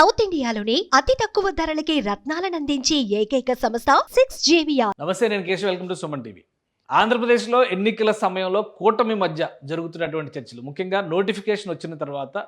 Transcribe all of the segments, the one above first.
South ఇండియాలోని అతి తక్కువ ధరలకి రత్నాలనందించే ఏకైక సంస్థ సిక్స్ జేవియా నమస్తే నేను Keshav. Welcome to Suman TV. ఆంధ్రప్రదేశ్లో ఎన్నికల సమయంలో కూటమి మధ్య జరుగుతున్నటువంటి చర్చలు ముఖ్యంగా నోటిఫికేషన్ వచ్చిన తర్వాత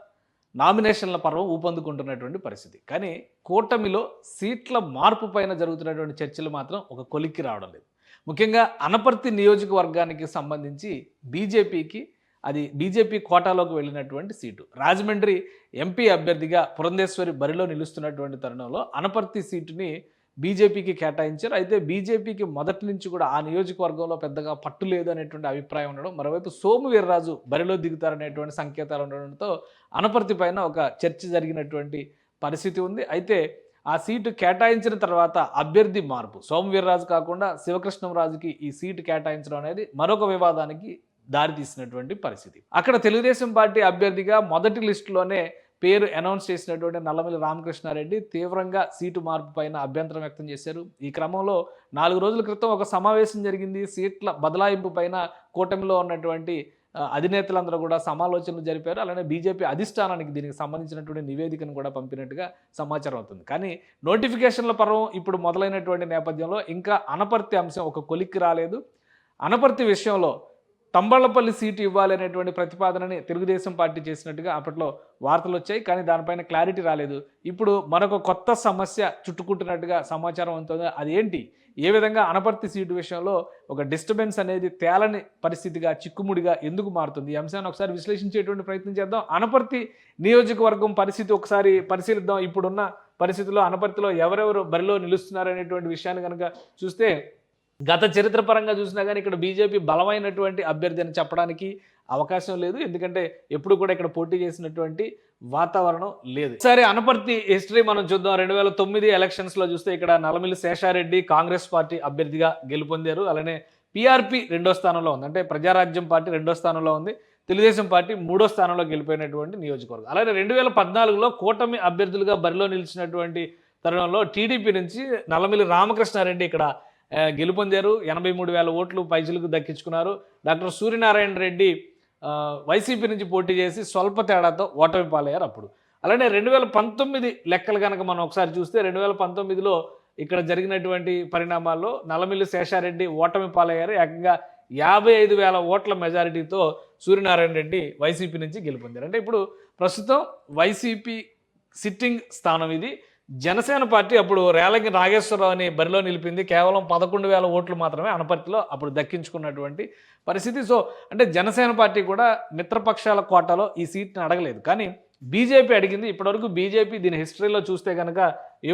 నామినేషన్ల పర్వం ఊపందుకుంటున్నటువంటి పరిస్థితి. కానీ కూటమిలో సీట్ల మార్పు పైన జరుగుతున్నటువంటి చర్చలు మాత్రం ఒక కొలిక్కి రావడం లేదు. ముఖ్యంగా అనపర్తి నియోజకవర్గానికి సంబంధించి బీజేపీకి అది బీజేపీ కోటాలోకి వెళ్ళినటువంటి సీటు. రాజమండ్రి ఎంపీ అభ్యర్థిగా పురంధేశ్వరి బరిలో నిలుస్తున్నటువంటి తరుణంలో అనపర్తి సీటుని బీజేపీకి కేటాయించారు. అయితే బీజేపీకి మొదటి నుంచి కూడా ఆ నియోజకవర్గంలో పెద్దగా పట్టు లేదు అనేటువంటి అభిప్రాయం ఉండడం మరోవైపు సోము వీర్రాజు బరిలో దిగుతారనేటువంటి సంకేతాలు ఉండడంతో అనపర్తి పైన ఒక చర్చ జరిగినటువంటి పరిస్థితి ఉంది. అయితే ఆ సీటు కేటాయించిన తర్వాత అభ్యర్థి మార్పు సోము వీర్రాజు కాకుండా శివకృష్ణంరాజుకి ఈ సీటు కేటాయించడం అనేది మరొక వివాదానికి దారితీసినటువంటి పరిస్థితి. అక్కడ తెలుగుదేశం పార్టీ అభ్యర్థిగా మొదటి లిస్టులోనే పేరు అనౌన్స్ చేసినటువంటి నల్లమల్లి రామకృష్ణారెడ్డి తీవ్రంగా సీటు మార్పు పైన అభ్యంతరం వ్యక్తం చేశారు. ఈ క్రమంలో నాలుగు రోజుల క్రితం ఒక సమావేశం జరిగింది. సీట్ల బదలాయింపు పైన కూటమిలో ఉన్నటువంటి అధినేతలందరూ కూడా సమాలోచనలు జరిపారు. అలానే బీజేపీ అధిష్టానానికి దీనికి సంబంధించినటువంటి నివేదికను కూడా పంపినట్టుగా సమాచారం అవుతుంది. కానీ నోటిఫికేషన్ల పర్వం ఇప్పుడు మొదలైనటువంటి నేపథ్యంలో ఇంకా అనపర్తి అంశం ఒక కొలిక్కి రాలేదు. అనపర్తి విషయంలో తంబళ్ళపల్లి సీటు ఇవ్వాలి అనేటువంటి ప్రతిపాదనని తెలుగుదేశం పార్టీ చేసినట్టుగా అప్పట్లో వార్తలు వచ్చాయి కానీ దానిపైన క్లారిటీ రాలేదు. ఇప్పుడు మరొక కొత్త సమస్య చుట్టుకుంటున్నట్టుగా సమాచారం ఉంటుంది అదేంటి? ఏ విధంగా అనపర్తి సీటు విషయంలో ఒక డిస్టర్బెన్స్ అనేది తేలని పరిస్థితిగా చిక్కుముడిగా ఎందుకు మారుతుంది? ఈ అంశాన్ని ఒకసారి విశ్లేషించేటువంటి ప్రయత్నం చేద్దాం. అనపర్తి నియోజకవర్గం పరిస్థితి ఒకసారి పరిశీలిద్దాం. ఇప్పుడున్న పరిస్థితుల్లో అనపర్తిలో ఎవరెవరు బరిలో నిలుస్తున్నారు అనేటువంటి విషయాన్ని కనుక చూస్తే గత చరిత్ర పరంగా చూసినా కానీ ఇక్కడ బీజేపీ బలమైనటువంటి అభ్యర్థి అని చెప్పడానికి అవకాశం లేదు. ఎందుకంటే ఎప్పుడు కూడా ఇక్కడ పోటీ చేసినటువంటి వాతావరణం లేదు. సరే అనపర్తి హిస్టరీ మనం చూద్దాం. రెండు వేల తొమ్మిది ఎలక్షన్స్లో చూస్తే ఇక్కడ నలమిలి శేషారెడ్డి కాంగ్రెస్ పార్టీ అభ్యర్థిగా గెలుపొందారు. అలానే పీఆర్పీ రెండో స్థానంలో ఉంది. అంటే ప్రజారాజ్యం పార్టీ రెండో స్థానంలో ఉంది. తెలుగుదేశం పార్టీ మూడో స్థానంలో గెలిపోయినటువంటి నియోజకవర్గం. అలాగే రెండు వేల పద్నాలుగులో కూటమి అభ్యర్థులుగా బరిలో నిలిచినటువంటి తరుణంలో టీడీపీ నుంచి నల్లమిల్లి రామకృష్ణారెడ్డి ఇక్కడ గెలుపొందారు. ఎనభై మూడు వేల ఓట్లు పైసలకు దక్కించుకున్నారు. డాక్టర్ సూర్యనారాయణ రెడ్డి వైసీపీ నుంచి పోటీ చేసి స్వల్ప తేడాతో ఓటమి పాలయ్యారు అప్పుడు. అలానే రెండు వేల పంతొమ్మిది లెక్కలు కనుక మనం ఒకసారి చూస్తే రెండు వేల పంతొమ్మిదిలో ఇక్కడ జరిగినటువంటి పరిణామాల్లో నల్లమిల్లి శేషారెడ్డి ఓటమి పాలయ్యారు. ఏకంగా యాభై ఐదు వేల ఓట్ల మెజారిటీతో సూర్యనారాయణ రెడ్డి వైసీపీ నుంచి గెలుపొందారు. అంటే ఇప్పుడు ప్రస్తుతం వైసీపీ సిట్టింగ్ స్థానం ఇది. జనసేన పార్టీ అప్పుడు రేలంగి నాగేశ్వరరావుని బరిలో నిలిపింది. కేవలం పదకొండు వేల ఓట్లు మాత్రమే అనపర్తిలో అప్పుడు దక్కించుకున్నటువంటి పరిస్థితి. సో అంటే జనసేన పార్టీ కూడా మిత్రపక్షాల కోటాలో ఈ సీట్ని అడగలేదు. కానీ బీజేపీ అడిగింది. ఇప్పటివరకు బీజేపీ దీని హిస్టరీలో చూస్తే కనుక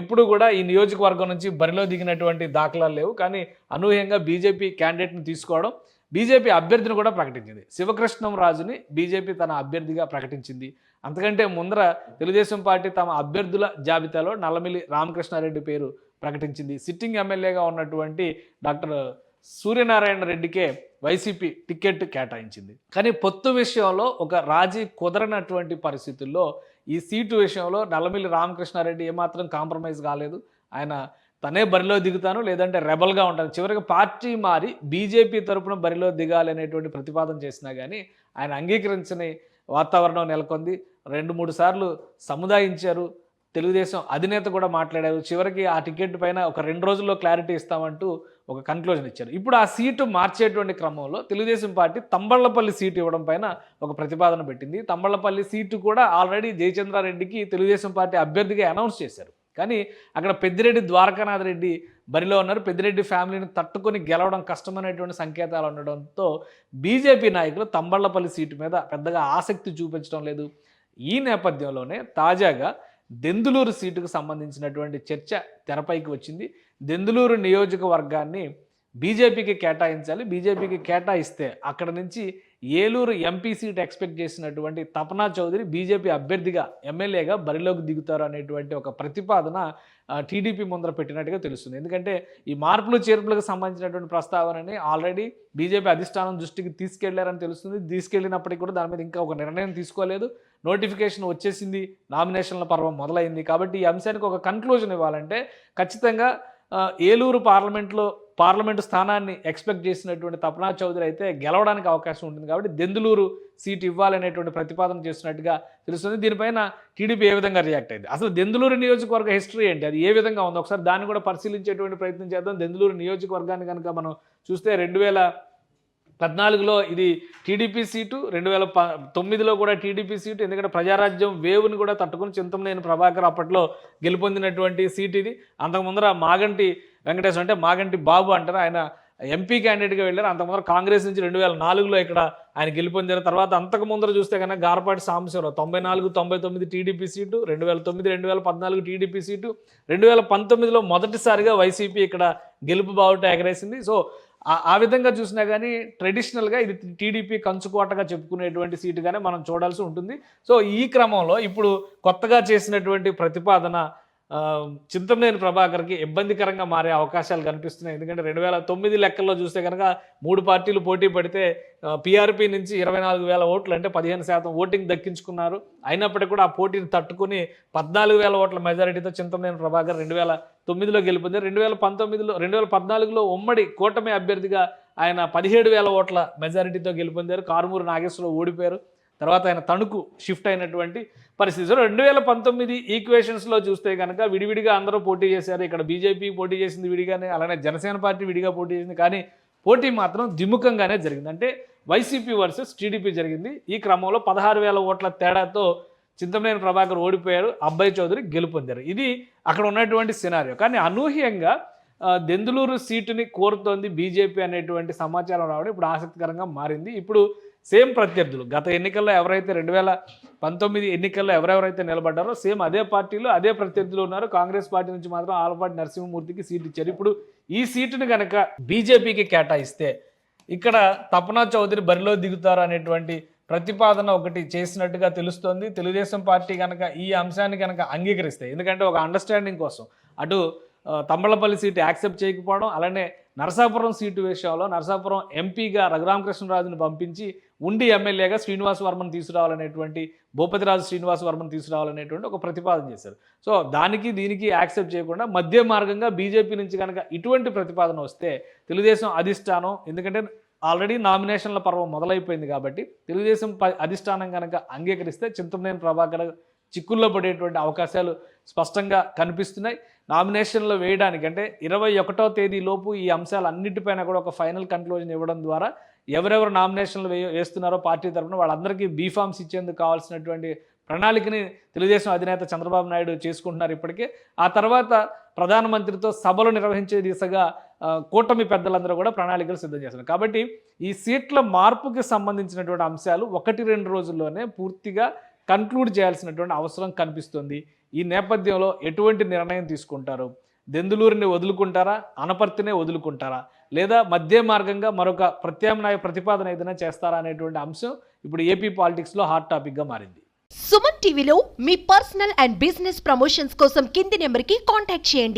ఎప్పుడు కూడా ఈ నియోజకవర్గం నుంచి బరిలో దిగినటువంటి దాఖలాలు లేవు. కానీ అనూహ్యంగా బీజేపీ క్యాండిడేట్ని తీసుకోవడం బీజేపీ అభ్యర్థిని కూడా ప్రకటించింది. శివకృష్ణం రాజుని బీజేపీ తన అభ్యర్థిగా ప్రకటించింది. అంతకంటే ముందర తెలుగుదేశం పార్టీ తమ అభ్యర్థుల జాబితాలో నల్లమిల్లి రామకృష్ణారెడ్డి పేరు ప్రకటించింది. సిట్టింగ్ ఎమ్మెల్యేగా ఉన్నటువంటి డాక్టర్ సూర్యనారాయణ రెడ్డికే వైసీపీ టికెట్ కేటాయించింది. కానీ పొత్తు విషయంలో ఒక రాజీ కుదరనటువంటి పరిస్థితుల్లో ఈ సీటు విషయంలో నల్లమిల్లి రామకృష్ణారెడ్డి ఏమాత్రం కాంప్రమైజ్ కాలేదు. ఆయన తనే బరిలో దిగుతాను లేదంటే రెబల్గా ఉంటాను. చివరికి పార్టీ మారి బీజేపీ తరపున బరిలో దిగాలి అనేటువంటి ప్రతిపాదన చేసినా కానీ ఆయన అంగీకరించని వాతావరణం నెలకొంది. రెండు మూడు సార్లు సముదాయించారు. తెలుగుదేశం అధినేత కూడా మాట్లాడారు. చివరికి ఆ టికెట్ పైన ఒక రెండు రోజుల్లో క్లారిటీ ఇస్తామంటూ ఒక కన్క్లూజన్ ఇచ్చారు. ఇప్పుడు ఆ సీటు మార్చేటువంటి క్రమంలో తెలుగుదేశం పార్టీ తంబళ్ళపల్లి సీటు ఇవ్వడం పైన ఒక ప్రతిపాదన పెట్టింది. తంబళ్ళపల్లి సీటు కూడా ఆల్రెడీ జయచంద్రారెడ్డికి తెలుగుదేశం పార్టీ అభ్యర్థిగా అనౌన్స్ చేశారు. కానీ అక్కడ పెద్దిరెడ్డి ద్వారకానాథ్ రెడ్డి బరిలో ఉన్నారు. పెద్దిరెడ్డి ఫ్యామిలీని తట్టుకొని గెలవడం కష్టమైనటువంటి సంకేతాలు ఉండడంతో బీజేపీ నాయకులు తంబళ్ళపల్లి సీటు మీద పెద్దగా ఆసక్తి చూపించడం లేదు. ఈ నేపథ్యంలోనే తాజాగా దెందులూరు సీటుకు సంబంధించినటువంటి చర్చ తెరపైకి వచ్చింది. దెందులూరు నియోజకవర్గాన్ని బీజేపీకి కేటాయించాలి బీజేపీకి కేటాయిస్తే అక్కడ నుంచి ఏలూరు ఎంపీ సీట్ ఎక్స్పెక్ట్ చేసినటువంటి తపనా చౌదరి బీజేపీ అభ్యర్థిగా ఎమ్మెల్యేగా బరిలోకి దిగుతారు అనేటువంటి ఒక ప్రతిపాదన టీడీపీ ముందర పెట్టినట్టుగా తెలుస్తుంది. ఎందుకంటే ఈ మార్పులు చేర్పులకు సంబంధించినటువంటి ప్రస్తావనని ఆల్రెడీ బీజేపీ అధిష్టానం దృష్టికి తీసుకెళ్ళారని తెలుస్తుంది. తీసుకెళ్ళినప్పటికీ కూడా దాని మీద ఇంకా ఒక నిర్ణయం తీసుకోలేదు. నోటిఫికేషన్ వచ్చేసింది నామినేషన్ల పర్వం మొదలైంది. కాబట్టి ఈ అంశానికి ఒక కన్క్లూజన్ ఇవ్వాలంటే ఖచ్చితంగా ఏలూరు పార్లమెంట్లో పార్లమెంటు స్థానాన్ని ఎక్స్పెక్ట్ చేసినటువంటి తపనా చౌదరి అయితే గెలవడానికి అవకాశం ఉంటుంది కాబట్టి దెందులూరు సీట్ ఇవ్వాలనేటువంటి ప్రతిపాదన చేస్తున్నట్టుగా తెలుస్తుంది. దీనిపైన టీడీపీ ఏ విధంగా రియాక్ట్ అయింది? అసలు దెందులూరు నియోజకవర్గ హిస్టరీ ఏంటి? అది ఏ విధంగా ఉంది? ఒకసారి దాన్ని కూడా పరిశీలించేటువంటి ప్రయత్నం చేద్దాం. దెందులూరు నియోజకవర్గాన్ని కనుక మనం చూస్తే రెండు వేల పద్నాలుగులో ఇది టీడీపీ సీటు రెండు వేల ప తొమ్మిదిలో కూడా టీడీపీ సీటు ఎందుకంటే ప్రజారాజ్యం వేవ్ని కూడా తట్టుకుని చింతమనేని ప్రభాకర్ అప్పట్లో గెలుపొందినటువంటి సీట్ ఇది. అంతకు ముందర మాగంటి వెంకటేశ్వర అంటే మాగంటి బాబు అంటారు. ఆయన ఎంపీ క్యాండిడేట్గా వెళ్ళారు. అంతకు ముందర కాంగ్రెస్ నుంచి రెండు వేల నాలుగులో ఇక్కడ ఆయన గెలుపొందిన తర్వాత అంతకు ముందర చూస్తే కనుక గారపాటి సాంబశివరావు తొంభై నాలుగు తొంభై తొమ్మిది టీడీపీ సీటు రెండు వేల తొమ్మిది రెండు వేల పద్నాలుగు టీడీపీ సీటు రెండు వేల పంతొమ్మిదిలో మొదటిసారిగా వైసీపీ ఇక్కడ గెలుపు బావుట ఎగరేసింది. సో ఆ- విధంగా చూసినా కానీ ట్రెడిషనల్గా ఇది టీడీపీ కంచుకోటగా చెప్పుకునేటువంటి సీటుగానే మనం చూడాల్సి ఉంటుంది. సో ఈ క్రమంలో ఇప్పుడు కొత్తగా చేసినటువంటి ప్రతిపాదన చింతమనేని ప్రభాకర్కి ఇబ్బందికరంగా మారే అవకాశాలు కనిపిస్తున్నాయి. ఎందుకంటే రెండు వేల తొమ్మిది లెక్కల్లో చూస్తే కనుక మూడు పార్టీలు పోటీ పడితే పీఆర్పీ నుంచి ఇరవై నాలుగు వేల ఓట్లు అంటే పదిహేను శాతం ఓటింగ్ దక్కించుకున్నారు. అయినప్పటికీ కూడా ఆ పోటీని తట్టుకుని పద్నాలుగు వేల ఓట్ల మెజారిటీతో చింతమనేని ప్రభాకర్ రెండు వేల తొమ్మిదిలో గెలుపొంది రెండు వేల పంతొమ్మిదిలో రెండు వేల పద్నాలుగులో ఉమ్మడి కూటమి అభ్యర్థిగా ఆయన పదిహేడు వేల ఓట్ల మెజారిటీతో గెలుపొందారు. కారుమూరు నాగేశ్వరరావు ఓడిపోయారు. తర్వాత ఆయన తణుకు షిఫ్ట్ అయినటువంటి పరిస్థితి. సో రెండు వేల పంతొమ్మిది ఈక్వేషన్స్లో చూస్తే కనుక విడివిడిగా అందరూ పోటీ చేశారు. ఇక్కడ బీజేపీ పోటీ చేసింది విడిగానే అలానే జనసేన పార్టీ విడిగా పోటీ చేసింది. కానీ పోటీ మాత్రం ద్విముఖంగానే జరిగింది. అంటే వైసీపీ వర్సెస్ టీడీపీ జరిగింది. ఈ క్రమంలో పదహారు వేల ఓట్ల తేడాతో చింతమనేని ప్రభాకర్ ఓడిపోయారు. అబ్బాయి చౌదరి గెలుపొందారు ఇది అక్కడ ఉన్నటువంటి సినారియో కానీ అనూహ్యంగా దెందులూరు సీటుని కోరుతోంది బీజేపీ అనేటువంటి సమాచారం రావడం ఇప్పుడు ఆసక్తికరంగా మారింది. ఇప్పుడు సేమ్ ప్రత్యర్థులు. గత ఎన్నికల్లో ఎవరైతే రెండు వేల పంతొమ్మిది ఎన్నికల్లో ఎవరెవరైతే నిలబడ్డారో సేమ్ అదే పార్టీలో అదే ప్రత్యర్థులు ఉన్నారు. కాంగ్రెస్ పార్టీ నుంచి మాత్రం ఆలపాటి నరసింహమూర్తికి సీట్ ఇచ్చారు. ఇప్పుడు ఈ సీటుని కనుక బీజేపీకి కేటాయిస్తే ఇక్కడ తపనా చౌదరి బరిలో దిగుతారు అనేటువంటి ప్రతిపాదన ఒకటి చేసినట్టుగా తెలుస్తోంది. తెలుగుదేశం పార్టీ కనుక ఈ అంశాన్ని కనుక అంగీకరిస్తే ఎందుకంటే ఒక అండర్స్టాండింగ్ కోసం అటు తంబళపల్లి సీటు యాక్సెప్ట్ చేయకపోవడం అలానే నరసాపురం సీటు విషయంలో నరసాపురం ఎంపీగా రఘురామకృష్ణరాజును పంపించి ఉండి ఎమ్మెల్యేగా శ్రీనివాస్ వర్మను తీసుకురావాలనేటువంటి భూపతిరాజు శ్రీనివాస్ వర్మను తీసుకురావాలనేటువంటి ఒక ప్రతిపాదన చేశారు. సో దానికి దీనికి యాక్సెప్ట్ చేయకుండా మధ్య మార్గంగా బీజేపీ నుంచి కనుక ఇటువంటి ప్రతిపాదన వస్తే తెలుగుదేశం అధిష్టానం ఎందుకంటే ఆల్రెడీ నామినేషన్ల పర్వం మొదలైపోయింది కాబట్టి తెలుగుదేశం ప- అధిష్టానం కనుక అంగీకరిస్తే చింతమనేని ప్రభాకర్ చిక్కుల్లో పడేటువంటి అవకాశాలు స్పష్టంగా కనిపిస్తున్నాయి. నామినేషన్లు వేయడానికి అంటే ఇరవై ఒకటో తేదీలోపు ఈ అంశాలన్నిటిపైన కూడా ఒక ఫైనల్ కన్క్లూజన్ ఇవ్వడం ద్వారా ఎవరెవరు నామినేషన్లు వే వేస్తున్నారో పార్టీ తరఫున వాళ్ళందరికీ బీఫామ్స్ ఇచ్చేందుకు కావాల్సినటువంటి ప్రణాళికని తెలుగుదేశం అధినేత చంద్రబాబు నాయుడు చేసుకుంటున్నారు ఇప్పటికే. ఆ తర్వాత ప్రధానమంత్రితో సభలు నిర్వహించే దిశగా కూటమి పెద్దలందరూ కూడా ప్రణాళికలు సిద్ధం చేస్తున్నారు. కాబట్టి ఈ సీట్ల మార్పుకి సంబంధించినటువంటి అంశాలు ఒకటి రెండు రోజుల్లోనే పూర్తిగా కన్క్లూడ్ చేయాల్సినటువంటి అవసరం కనిపిస్తుంది. ఈ నేపథ్యంలో ఎటువంటి నిర్ణయం తీసుకుంటారు? దెందులూరిని వదులుకుంటారా? అనపర్తినే వదులుకుంటారా? లేదా మధ్య మార్గంగా మరొక ప్రత్యామ్నాయ ప్రతిపాదన ఏదైనా చేస్తారా అనేటువంటి అంశం ఇప్పుడు ఏపీ పాలిటిక్స్లో హాట్ టాపిక్గా మారింది. సుమన్ టీవీలో మీ పర్సనల్ అండ్ బిజినెస్ ప్రమోషన్స్ కోసం కింది నెంబర్కి కాంటాక్ట్ చేయండి.